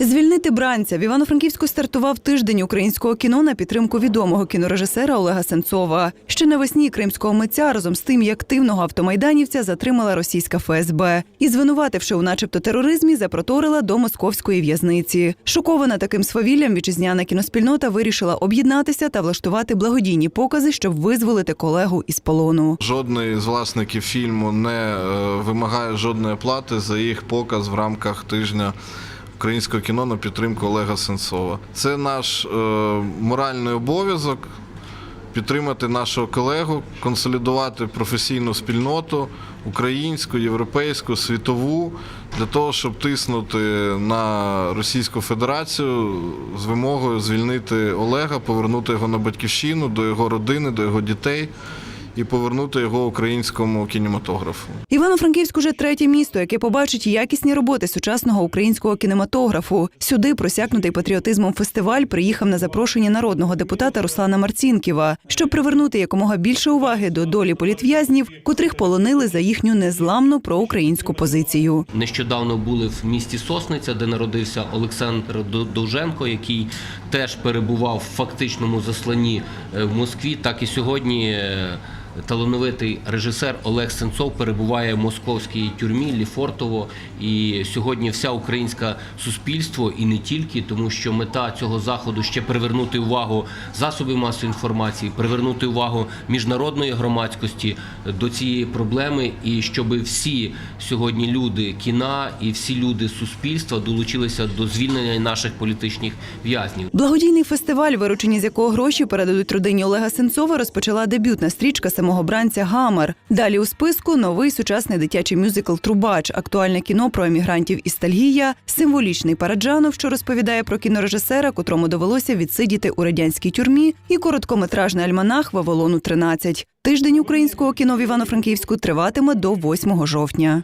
Звільнити бранця в Івано-Франківську стартував тиждень українського кіно на підтримку відомого кінорежисера Олега Сенцова. Ще навесні кримського митця разом з тим і активного автомайданівця затримала російська ФСБ і, звинувативши у начебто тероризмі, запроторила до московської в'язниці. Шокована таким свавіллям, вітчизняна кіноспільнота вирішила об'єднатися та влаштувати благодійні покази, щоб визволити колегу із полону. Жодний з власників фільму не е, вимагає жодної плати за їх показ в рамках тижня українського кіно на підтримку Олега Сенцова. Це наш е, моральний обов'язок підтримати нашого колегу, консолідувати професійну спільноту українську, європейську, світову для того, щоб тиснути на Російську Федерацію з вимогою звільнити Олега, повернути його на батьківщину, до його родини, до його дітей і повернути його українському кінематографу. Івано-Франківськ уже третє місто, яке побачить якісні роботи сучасного українського кінематографу. Сюди просякнутий патріотизмом фестиваль приїхав на запрошення народного депутата Руслана Марцінківа, щоб привернути якомога більше уваги до долі політв'язнів, котрих полонили за їхню незламну проукраїнську позицію. Нещодавно були в місті Сосниця, де народився Олександр Довженко, який теж перебував в фактичному засланні е, в Москві. Так і сьогодні е, талановитий режисер Олег Сенцов перебуває в московській тюрмі Ліфортово. І сьогодні вся українська суспільство і не тільки, тому що мета цього заходу ще привернути увагу засобів масової інформації, привернути увагу міжнародної громадськості до цієї проблеми, і щоб всі сьогодні люди кіна і всі люди суспільства долучилися до звільнення наших політичних в'язнів. Благодійний фестиваль, виручені з якого гроші передадуть родині Олега Сенцова, розпочала дебютна стрічка самого бранця Гамер. Далі у списку новий сучасний дитячий мюзикл Трубач, актуальне кіно про емігрантів із стальгія, символічний Параджанов, що розповідає про кінорежисера, котрому довелося відсидіти у радянській тюрмі, і короткометражний альманах Вавилону 13 Тиждень українського кіно в Івано-Франківську триватиме до 8 жовтня.